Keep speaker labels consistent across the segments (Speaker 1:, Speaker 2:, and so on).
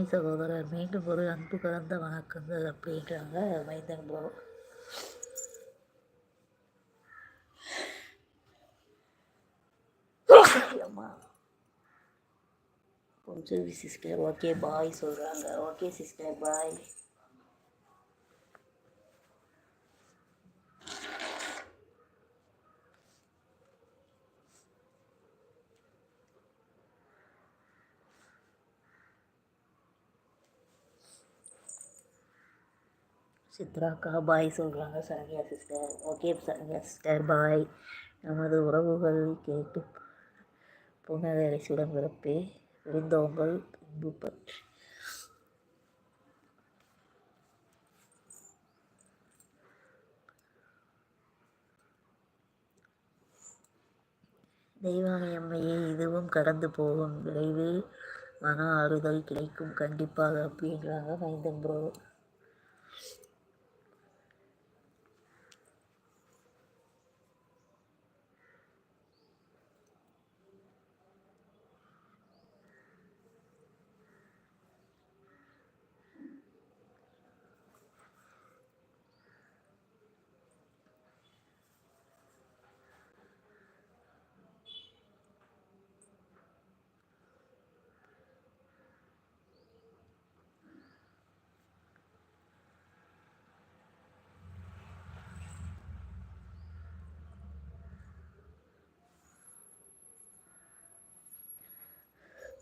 Speaker 1: சாமி சகோதரர் மீண்டும் ஒரு அன்பு கலந்த வணக்கங்கள் அப்படின்றாங்க மைந்தன் ப்ரோ கொஞ்சம் சிஸ்டர் ஓகே பாய் சொல்கிறாங்க ஓகே சிஸ்டர் பாய் சித்ராக்கா பாய் சொல்கிறாங்க Saranya sister okay Saranya sister bye நமது உறவுகள் கேட்டு புனவேலை சுடன் பிறப்பே விழுந்தோங்கள் பின்பு பற்றி. தெய்வானை அம்மையே இதுவும் கடந்து போகும். விரைவில் மன ஆறுதல் கிடைக்கும். கண்டிப்பாக அப்படின்றாங்க மைந்தன் ப்ரோ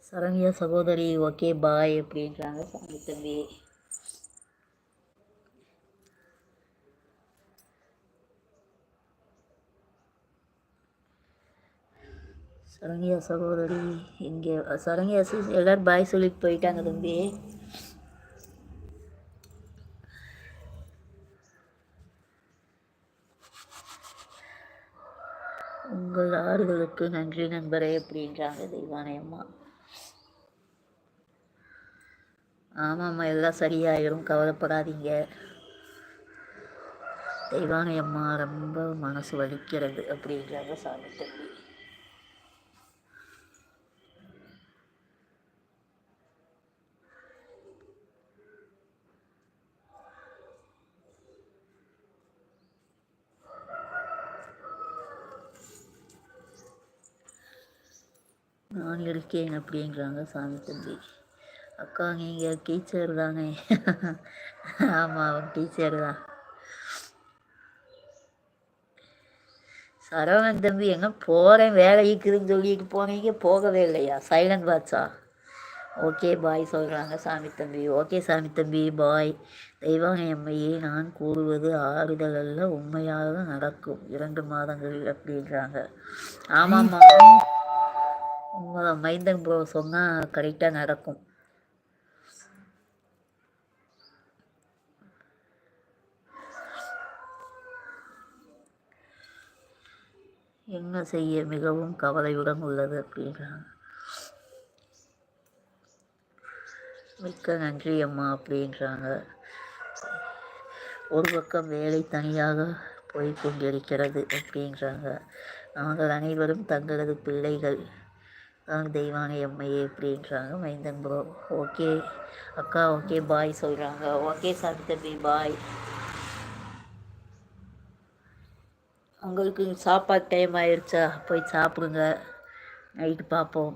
Speaker 1: சரண்யா சகோதரி ஓகே பாய் அப்படின்றாங்க சாமி தம்பி. சரண்யா சகோதரி இங்கே சரண்யா எல்லோரும் பாய் சொல்லிட்டு போயிட்டாங்க தம்பி. உங்கள் ஆறுதலுக்கு நன்றி நண்பரே அப்படின்றாங்க தெய்வானையம்மா ஆமாம்மா எல்லாம் சரியாயிடும். கவலைப்படாதீங்க. தெய்வானை அம்மா ரொம்ப மனசு வலிக்கிறது அப்படின்றாங்க சாமி தம்பி. நான் இருக்கேன் அப்படின்றாங்க சாமி தம்பி. அக்கா நீங்கள் டீச்சர் தானே ஆமாம் அவன் டீச்சர் தான். சரவணன் தம்பி எங்க போகிறேன் வேலை இருக்குதுன்னு சொல்லிட்டு போனீங்க போகவே இல்லையா? சைலண்ட் பாட்ஸா ஓகே பாய் சொல்கிறாங்க சாமி தம்பி. ஓகே சாமி தம்பி பாய் தெய்வானை எம்மையே நான் கூறுவது ஆறுதலல்ல உண்மையாக நடக்கும். இரண்டு மாதங்கள் அப்படின்றாங்க. ஆமாம்மா. உங்களை மைந்தன் ப்ரோ சொன்னால் கரெக்டாக நடக்கும். என்ன செய்ய மிகவும் கவலையுடன் உள்ளது அப்படின்றாங்க. மிக்க நன்றி அம்மா அப்படின்றாங்க. ஒரு பக்கம் வேலை தனியாக போய் கொண்டிருக்கிறது அப்படின்றாங்க. நாங்கள் அனைவரும் தங்களது பிள்ளைகள். தான் தெய்வானை அம்மையே அப்படின்றாங்க மைந்தன் ப்ரோ ஓகே அக்கா ஓகே பாய் சொல்கிறாங்க ஓகே சாமி தம்பி பாய் உங்களுக்கு சாப்பாடு டைம் ஆயிடுச்சா போய் சாப்பிடுங்க. நைட்டு பார்ப்போம்.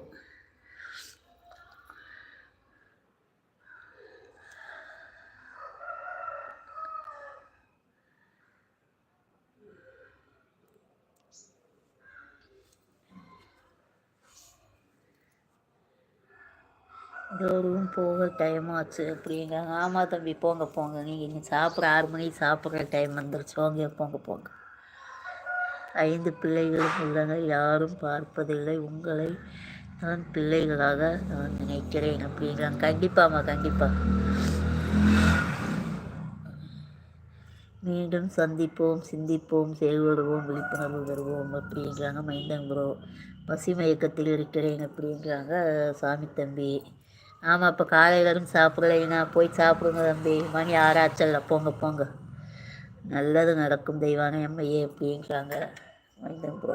Speaker 1: ரூம் போக டைம் ஆச்சு. அப்படிங்கிறாங்க ஆமாம் தம்பி போங்க போங்க. நீங்கள் இங்கே சாப்பிட்ற ஆறு மணிக்கு சாப்பிட்ற டைம் வந்துருச்சு. போங்க போங்க போங்க. ஐந்து பிள்ளைகளும் உள்ளன. யாரும் பார்ப்பதில்லை. உங்களை நான் பிள்ளைகளாக நான் நினைக்கிறேன் அப்படிங்கிறாங்க கண்டிப்பாம்மா கண்டிப்பாக மீண்டும் சந்திப்போம் சிந்திப்போம் செயல்படுவோம் விழிப்புணர்வு பெறுவோம் அப்படிங்கிறாங்க மைந்தன் ப்ரோ பசி மயக்கத்தில் இருக்கிறேன் அப்படிங்கிறாங்க சாமி தம்பி. ஆமாம் இப்போ காலையிலருந்து சாப்பிடலைன்னா போய் சாப்பிடுங்க தம்பி. மணி ஆறாச்சல்ல போங்க போங்க. நல்லது நடக்கும் தெய்வான எம்மையே அப்படிங்கிறாங்க மீண்டும் போ